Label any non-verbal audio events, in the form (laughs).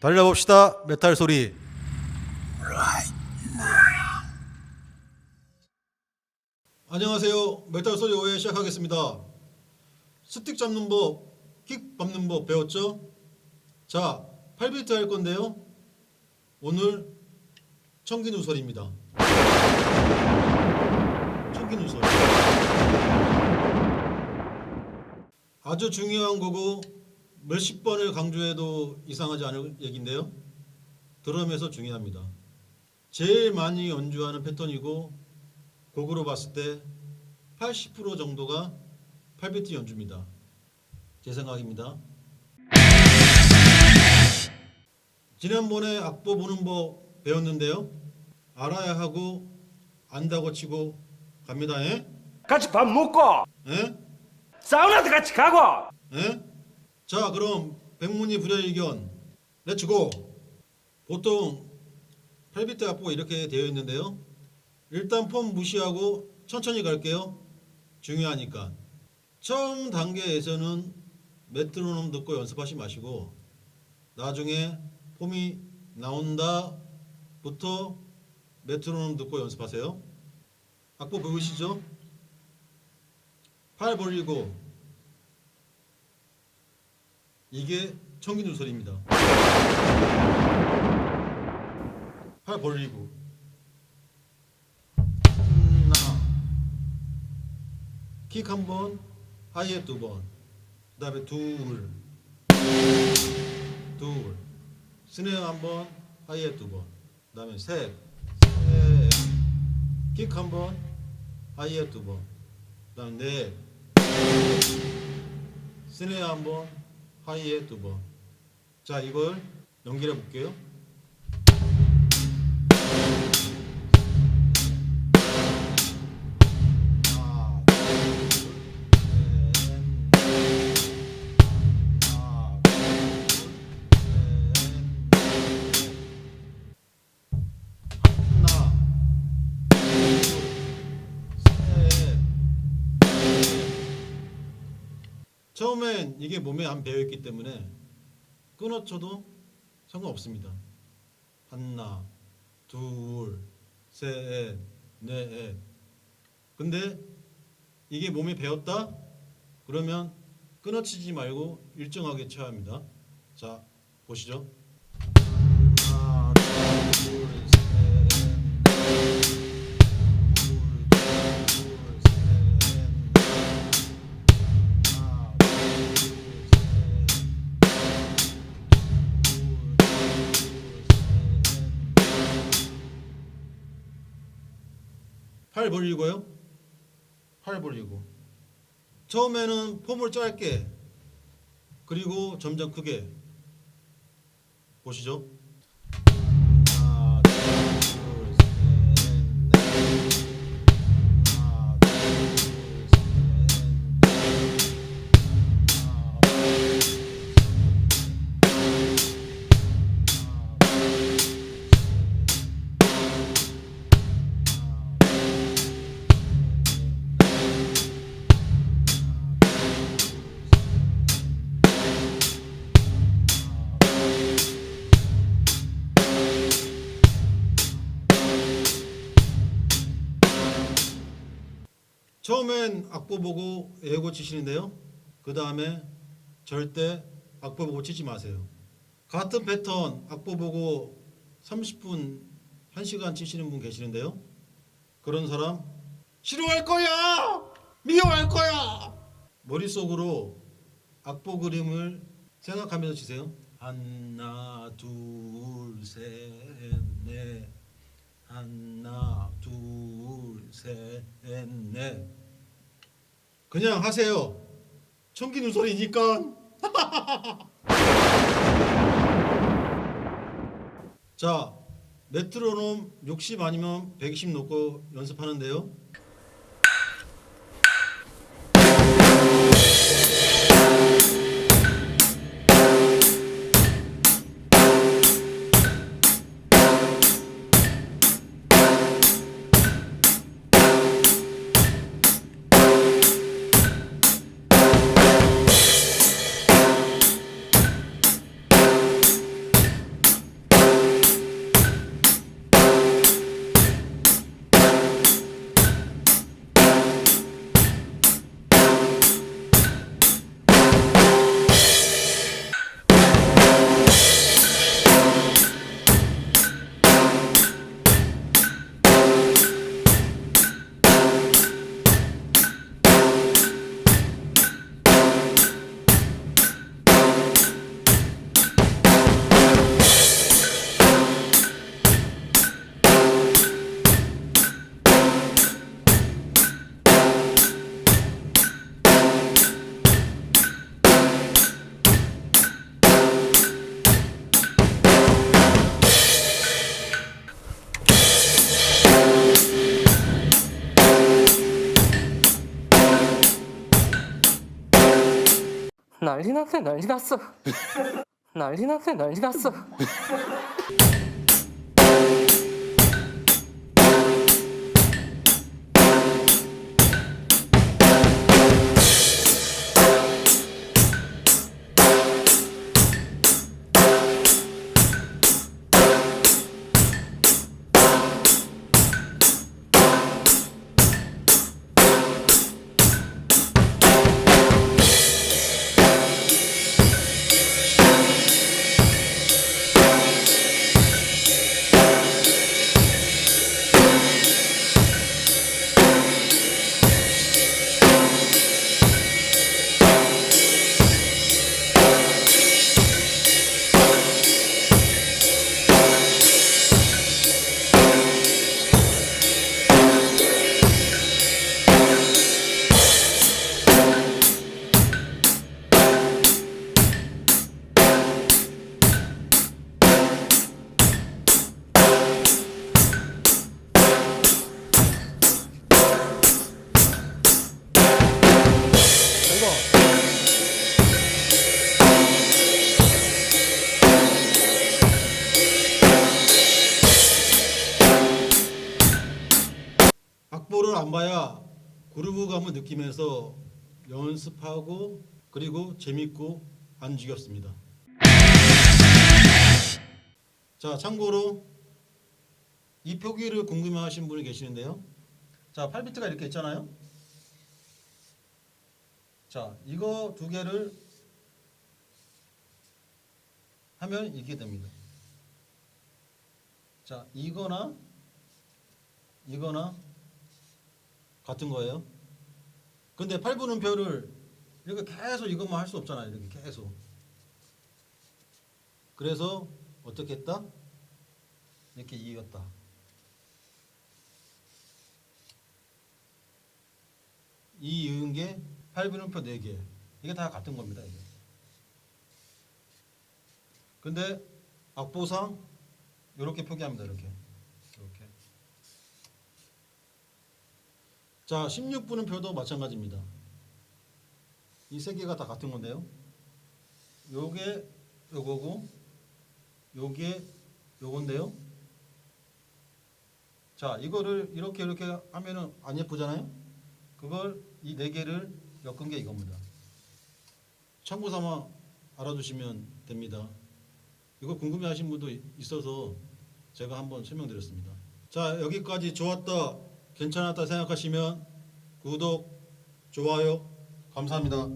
달려봅시다. 메탈 소리. 안녕하세요. 메탈 소리 5회 시작하겠습니다. 스틱 잡는 법, 킥 밟는 법 배웠죠? 자 8비트 할 건데요. 오늘 청기 누설입니다. 청기 누설. 아주 중요한 거고 몇십 번을 강조해도 이상하지 않을 얘기인데요. 드럼에서 중요합니다. 제일 많이 연주하는 패턴이고 곡으로 봤을 때 80% 정도가 8비트 연주입니다. 제 생각입니다. 지난번에 악보 보는 법 배웠는데요. 알아야 하고 안다고 치고 갑니다. 예? 같이 밥 먹고 예? 사우나도 같이 가고 예? 자 그럼 백문이 불여일견 렛츠고 보통 8비트 악보가 이렇게 되어 있는데요. 일단 폼 무시하고 천천히 갈게요. 중요하니까. 처음 단계에서는 메트로놈 듣고 연습하지 마시고 나중에 폼이 나온다 부터 메트로놈 듣고 연습하세요. 악보 보이시죠? 팔 벌리고 이게 청기 누설입니다. 팔 벌리고. 나킥 한 번, 하이에 두 번, 그 다음에 둘, 둘, 스네어 한 번, 하이에 두 번, 그 다음에 셋, 셋, 킥 한 번, 하이에 두 번, 그 다음 넷, 스네어 한 번, 하이에 두 번. 자, 이걸 연결해 볼게요. 처음엔 이게 몸에 안 배어 있기 때문에 끊어쳐도 상관없습니다. 하나, 둘, 셋, 넷. 근데 이게 몸에 배었다? 그러면 끊어치지 말고 일정하게 쳐야 합니다. 자, 보시죠. 팔 벌리고요. 팔 벌리고. 처음에는 폼을 짧게 그리고 점점 크게 보시죠. 처음엔 악보 보고 예고 치시는데요. 그 다음에 절대 악보 보고 치지 마세요. 같은 패턴 악보 보고 30분, 1시간 치시는 분 계시는데요. 그런 사람 싫어할 거야! 미워할 거야! 머릿속으로 악보 그림을 생각하면서 치세요. 하나, 둘, 셋, 넷. 하나, 둘, 셋, 넷. 그냥 하세요. 청기는 소리니까. (laughs) 자, 메트로놈 60 아니면 120 놓고 연습하는데요. 난리 났네 난리 났어. 난리 났네 난리 났어 그루브감을 느끼면서 연습하고 그리고 재밌고 안 지겹습니다. 자 참고로 이 표기를 궁금해하신 분이 계시는데요. 자 8비트가 이렇게 있잖아요. 자, 이거 두 개를 하면 이게 됩니다. 자, 이거나 이거나 같은 거예요. 근데 8분음표를 이렇게 계속 이것만 할 수 없잖아요. 이렇게 계속. 그래서 어떻게 했다? 이렇게 이겼다. 이 이은 게 8분음표 4개. 이게 다 같은 겁니다. 이게. 근데 악보상 이렇게 표기합니다. 이렇게. 자, 16분음표도 마찬가지입니다. 이 세 개가 다 같은 건데요. 요게 요거고 요게 요건데요. 자, 이거를 이렇게 이렇게 하면은 안 예쁘잖아요. 그걸 이 네 개를 엮은 게 이겁니다. 참고 삼아 알아두시면 됩니다. 이거 궁금해 하신 분도 이- 있어서 제가 한번 설명드렸습니다. 자 여기까지 좋았다, 괜찮았다 생각하시면 구독, 좋아요 감사합니다.